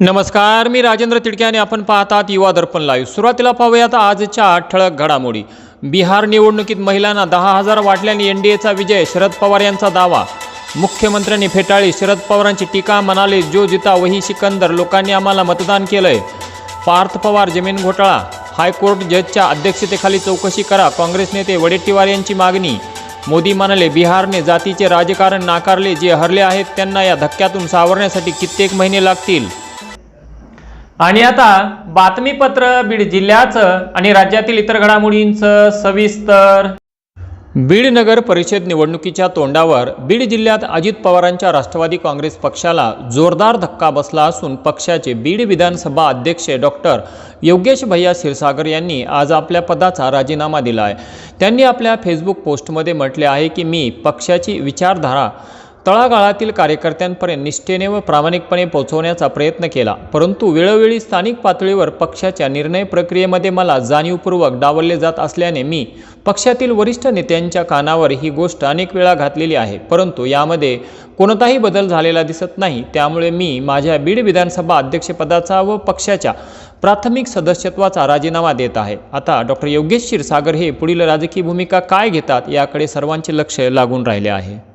नमस्कार मी राजेंद्र तिडके आणि आपण पाहतात युवा दर्पण लाईव्ह सुरुवातीला पाहूयात आजच्या ठळक घडामोडी. बिहार निवडणुकीत महिलांना दहा हजार वाटल्याने एन डी एचा विजय शरद पवार यांचा दावा. मुख्यमंत्र्यांनी फेटाळली शरद पवारांची टीका म्हणाले जो जिता वही सिकंदर लोकांनी आम्हाला मतदान केलंय. पार्थ पवार जमीन घोटाळा. हायकोर्ट जजच्या अध्यक्षतेखाली चौकशी करा काँग्रेस नेते वडेट्टीवार यांची मागणी. मोदी म्हणाले बिहारने जातीचे राजकारण नाकारले जे हरले आहेत त्यांना या धक्क्यातून सावरण्यासाठी कित्येक महिने लागतील. आणि आता बातमीपत्र बीड जिल्ह्याचं आणि राज्यातील इतर घडामोडींचं सविस्तर. बीड नगर परिषद निवडणुकीच्या तोंडावर बीड जिल्ह्यात अजित पवारांच्या राष्ट्रवादी काँग्रेस पक्षाला जोरदार धक्का बसला असून पक्षाचे बीड विधानसभा अध्यक्ष डॉक्टर योगेश भैया क्षीरसागर यांनी आज आपल्या पदाचा राजीनामा दिला आहे त्यांनी आपल्या फेसबुक पोस्टमध्ये म्हटले आहे की मी पक्षाची विचारधारा तळागाळातील कार्यकर्त्यांपर्यंत निष्ठेने व प्रामाणिकपणे पोहोचवण्याचा प्रयत्न केला. परंतु वेळोवेळी स्थानिक पातळीवर पक्षाच्या निर्णय प्रक्रियेमध्ये मला जाणीवपूर्वक डावलले जात असल्याने मी पक्षातील वरिष्ठ नेत्यांच्या कानावर ही गोष्ट अनेक वेळा घातलेली आहे. परंतु यामध्ये कोणताही बदल झालेला दिसत नाही. त्यामुळे मी माझ्या बीड विधानसभा अध्यक्षपदाचा व पक्षाच्या प्राथमिक सदस्यत्वाचा राजीनामा देत आहे. आता डॉक्टर योगेश क्षीरसागर हे पुढील राजकीय भूमिका काय घेतात याकडे सर्वांचे लक्ष लागून राहिले आहे.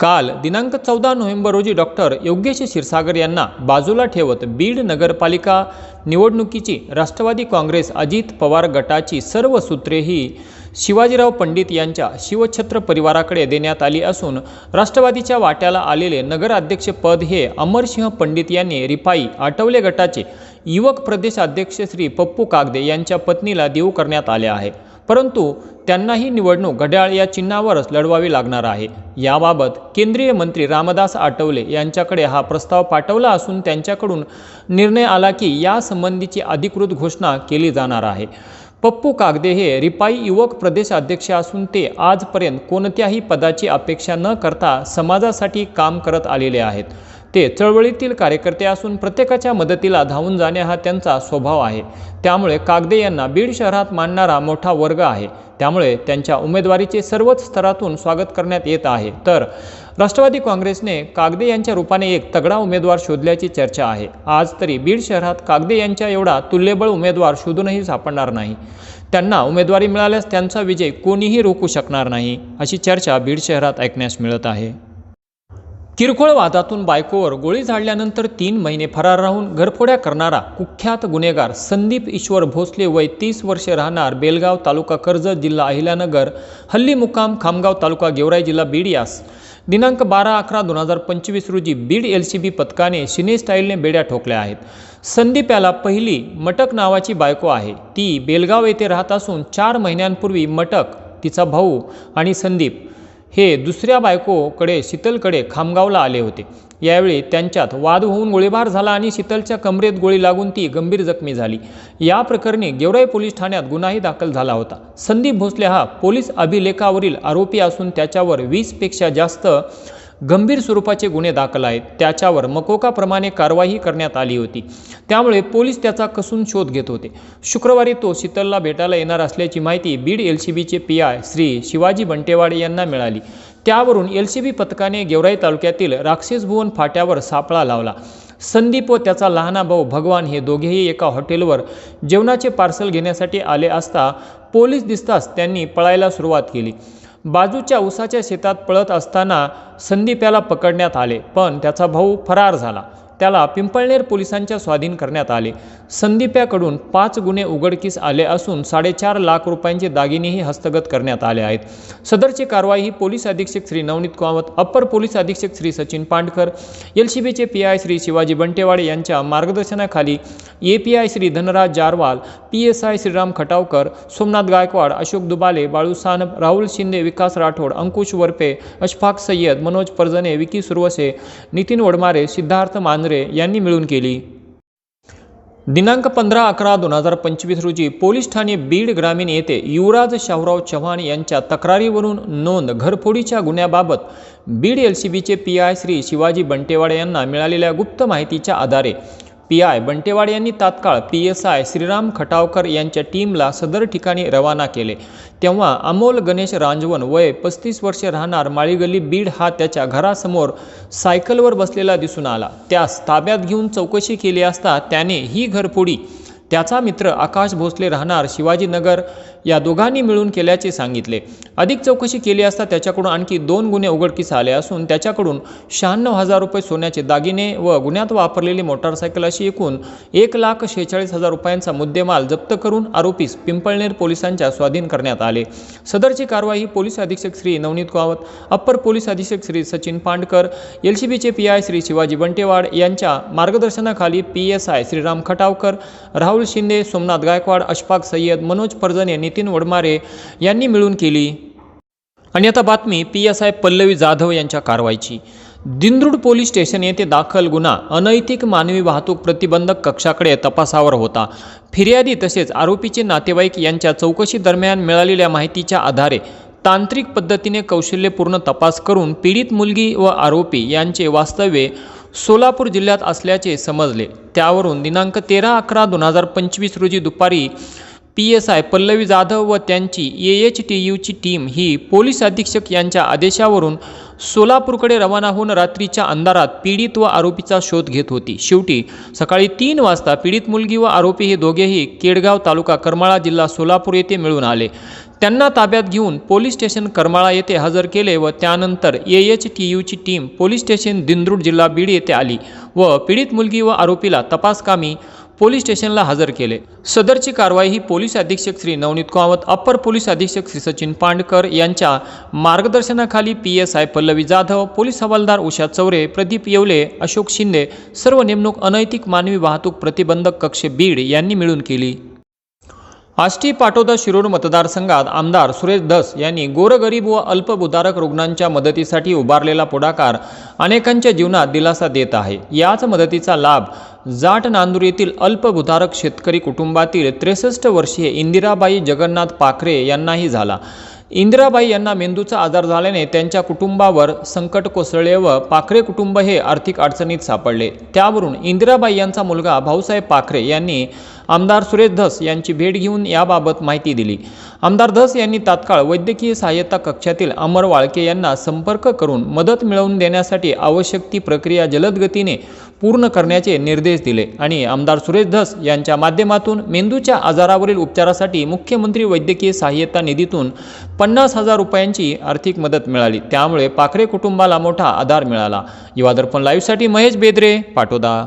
काल दिनांक चौदा नोव्हेंबर रोजी डॉक्टर योगेश क्षीरसागर यांना बाजूला ठेवत बीड नगरपालिका निवडणुकीची राष्ट्रवादी काँग्रेस अजित पवार गटाची सर्व सूत्रे ही शिवाजीराव पंडित यांच्या शिवछत्र परिवाराकडे देण्यात आली असून राष्ट्रवादीच्या वाट्याला आलेले नगराध्यक्षपद हे अमरसिंह पंडित यांनी रिपाई आठवले गटाचे युवक प्रदेश अध्यक्ष श्री पप्पू कागदे यांच्या पत्नीला देऊ करण्यात आले आहे. परंतु त्यांना ही निवडणूक घड्याळ या चिन्हावरच लढवावी लागणार आहे. याबाबत केंद्रीय मंत्री रामदास आठवले यांच्याकडे हा प्रस्ताव पाठवला असून त्यांच्याकडून निर्णय आला की यासंबंधीची अधिकृत घोषणा केली जाणार आहे. पप्पू कागदे हे रिपाई युवक प्रदेश अध्यक्ष असून ते आजपर्यंत कोणत्याही पदाची अपेक्षा न करता समाजासाठी काम करत आलेले आहेत. ते चळवळीतील कार्यकर्ते असून प्रत्येकाच्या मदतीला धावून जाणे हा त्यांचा स्वभाव आहे. त्यामुळे कागदे यांना बीड शहरात मानणारा मोठा वर्ग आहे. त्यामुळे त्यांच्या उमेदवारीचे सर्वच स्तरातून स्वागत करण्यात येत आहे. तर राष्ट्रवादी काँग्रेसने कागदे यांच्या रूपाने एक तगडा उमेदवार शोधल्याची चर्चा आहे. आज तरी बीड शहरात कागदे यांच्या एवढा तुल्यबळ उमेदवार शोधूनही सापडणार नाही. त्यांना उमेदवारी मिळाल्यास त्यांचा विजय कोणीही रोखू शकणार नाही अशी चर्चा बीड शहरात ऐकण्यास मिळत आहे. किरकोळ वादातून बायकोवर गोळी झाडल्यानंतर तीन महिने फरार राहून घरफोड्या करणारा कुख्यात गुन्हेगार संदीप ईश्वर भोसले वय तीस वर्षे राहणार बेलगाव तालुका कर्जत जिल्हा अहिल्यानगर हल्ली मुक्काम खामगाव तालुका गेवराई जिल्हा बीड यास. दिनांक बारा अकरा दोन हजार पंचवीस रोजी बीड एल सी बी पथकाने सिने स्टाईलने बेड्या ठोकल्या आहेत. संदीप याला पहिली मटक नावाची बायको आहे. ती बेलगाव येथे राहत असून चार महिन्यांपूर्वी मटक तिचा भाऊ आणि संदीप हे दुसऱ्या बायकोकडे शीतलकडे खामगावला आले होते. यावेळी त्यांच्यात वाद होऊन गोळीबार झाला आणि शीतलच्या कमरेत गोळी लागून ती गंभीर जखमी झाली. या प्रकरणी गेवराई पोलीस ठाण्यात गुन्हाही दाखल झाला होता. संदीप भोसले हा पोलीस अभिलेखावरील आरोपी असून त्याच्यावर वीसपेक्षा जास्त गंभीर स्वरूपाचे गुन्हे दाखल आहेत. त्याच्यावर मकोकाप्रमाणे कारवाई करण्यात आली होती. त्यामुळे पोलीस त्याचा कसून शोध घेत होते. शुक्रवारी तो शीतलला भेटायला येणार असल्याची माहिती बीड एल सी बीचे पी आय श्री शिवाजी बंटेवाडे यांना मिळाली. त्यावरून एल सी बी पथकाने गेवराई तालुक्यातील राक्षस भुवन फाट्यावर सापळा लावला. संदीप व त्याचा लहाना भाऊ भगवान हे दोघेही एका हॉटेलवर जेवणाचे पार्सल घेण्यासाठी आले असता पोलीस दिसताच त्यांनी पळायला सुरुवात केली. बाजूच्या उसाच्या शेतात पळत असताना संदीप याला पकडण्यात आले पण त्याचा भाऊ फरार झाला. त्याला पिंपळनेर पोलिसांच्या स्वाधीन करण्यात आले. संदीप्याकडून पाच गुन्हे उघडकीस आले असून साडेचार लाख रुपयांचे दागिनेही हस्तगत करण्यात आले आहेत. सदरची कारवाई ही पोलीस अधीक्षक श्री नवनीत कामत अप्पर पोलीस अधीक्षक श्री सचिन पांडकर एल सी बीचे पी आय श्री शिवाजी बंटेवाडे यांच्या मार्गदर्शनाखाली A P I Shri Dhanraj Jarwal P S I Shriram Khatavkar Somnath Gaikwad Ashok Dubale Balu Sanap Rahul Shinde Vikas Rathod Ankush Warpe Ashfaq Sayyad Manoj Parjane Vicky Surwase Nitin Wadmare Siddharth Manjare यांनी मिळून केली. दिनांक पंधरा अकरा दोन हजार पंचवीस रोजी पोलीस ठाणे बीड ग्रामीण येथे युवराज शाहूराव चव्हाण यांच्या तक्रारीवरून नोंद घरफोडीच्या गुन्ह्याबाबत बीड एल सी बीचे पी आय श्री शिवाजी बंटेवाडे यांना मिळालेल्या गुप्त माहितीच्या आधारे पी आय बंटेवाड यांनी तात्काळ P S I Shriram Khatavkar यांच्या टीमला सदर ठिकाणी रवाना केले. तेव्हा अमोल गणेश रांजवन वय पस्तीस वर्षे राहणार माळीगल्ली बीड हा त्याच्या घरासमोर सायकलवर बसलेला दिसून आला. त्यास ताब्यात घेऊन चौकशी केली असता त्याने ही घरफोडी त्याचा मित्र आकाश भोसले राहणार शिवाजीनगर या दोघांनी मिळून केल्याचे सांगितले. अधिक चौकशी केली असता त्याच्याकडून आणखी दोन गुन्हे उघडकीस आले असून त्याच्याकडून शहाण्णव हजार रुपये सोन्याचे दागिने व गुन्ह्यात वापरलेली मोटारसायकल अशी एकूण एक लाख शेहेचाळीस हजार रुपयांचा मुद्देमाल जप्त करून आरोपीस पिंपळनेर पोलिसांच्या स्वाधीन करण्यात आले. सदरची कारवाई पोलीस अधीक्षक श्री नवनीत कावत अप्पर पोलीस अधीक्षक श्री सचिन पांडकर एलसीबीचे बीचे पी आय श्री शिवाजी बंटेवाड यांच्या मार्गदर्शनाखाली P S I Shriram Khatavkar Rahul Shinde Somnath Gaikwad Ashfaq Sayyad Manoj Parjane Nitin Wadmare यांनी मिळून केली. आणि आता बातमी P S I Pallavi Jadhav यांच्या कारवाईची. दिंद्रुड पोलीस स्टेशन येथे दाखल गुन्हा. अनैतिक मानवी वाहतूक प्रतिबंधक कक्षाकडे तपासावर होता. फिर्यादी तसेच आरोपीचे नातेवाईक यांच्या चौकशी दरम्यान मिळालेल्या माहितीच्या आधारे तांत्रिक पद्धतीने कौशल्यपूर्ण तपास करून पीडित मुलगी व आरोपी यांचे वास्तव्य सोलापूर जिल्ह्यात असल्याचे समजले. त्यावरून दिनांक तेरा अकरा दोन हजार पंचवीस रोजी दुपारी P S I Pallavi Jadhav व त्यांची ए एच टी यूची टीम ही पोलीस अधीक्षक यांच्या आदेशावरून सोलापूरकडे रवाना होऊन रात्रीच्या अंधारात पीडित व आरोपीचा शोध घेत होती. शेवटी सकाळी तीन वाजता पीडित मुलगी व आरोपी हे दोघेही केडगाव तालुका करमाळा जिल्हा सोलापूर येथे मिळून आले. त्यांना ताब्यात घेऊन पोलीस स्टेशन करमाळा येथे हजर केले व त्यानंतर ए एच टी यूची टीम पोलीस स्टेशन दिंद्रुड जिल्हा बीड येथे आली व पीडित मुलगी व आरोपीला तपासकामी पोलीस स्टेशनला हजर केले. सदरची कारवाई ही पोलीस अधीक्षक श्री नवनीत कावत अप्पर पोलीस अधीक्षक श्री सचिन पांडकर यांच्या मार्गदर्शनाखाली P S I Pallavi Jadhav police हवालदार उषा चौरे प्रदीप येवले अशोक शिंदे सर्व नेमणूक अनैतिक मानवी वाहतूक प्रतिबंधक कक्ष बीड यांनी मिळून केली. आष्टी पाटोदा शिरूर मतदारसंघात आमदार सुरेश धस यांनी गोरगरीब व अल्पभूधारक रुग्णांच्या मदतीसाठी उभारलेला पुढाकार अनेकांच्या जीवनात दिलासा देत आहे. याच मदतीचा लाभ जाट नांदूर येथील अल्पभूधारक शेतकरी कुटुंबातील त्रेसष्ट वर्षीय इंदिराबाई जगन्नाथ पाखरे यांनाही झाला. इंदिराबाई यांना मेंदूचा आजार झाल्याने त्यांच्या कुटुंबावर संकट कोसळले व पाखरे कुटुंब हे आर्थिक अडचणीत सापडले. त्यावरून इंदिराबाई यांचा मुलगा भाऊसाहेब पाखरे यांनी आमदार सुरेश धस यांची भेट घेऊन याबाबत माहिती दिली. आमदार धस यांनी तात्काळ वैद्यकीय सहाय्यता कक्षातील अमर वाळके यांना संपर्क करून मदत मिळवून देण्यासाठी आवश्यक ती प्रक्रिया जलद गतीने पूर्ण करण्याचे निर्देश दिले आणि आमदार सुरेश धस यांच्या माध्यमातून मेंदूच्या आजारावरील उपचारासाठी मुख्यमंत्री वैद्यकीय सहाय्यता निधीतून पन्नास हजार रुपयांची आर्थिक मदत मिळाली. त्यामुळे पाखरे कुटुंबाला मोठा आधार मिळाला. युवादर्पण लाईव्हसाठी महेश बेदरे पाटोदा.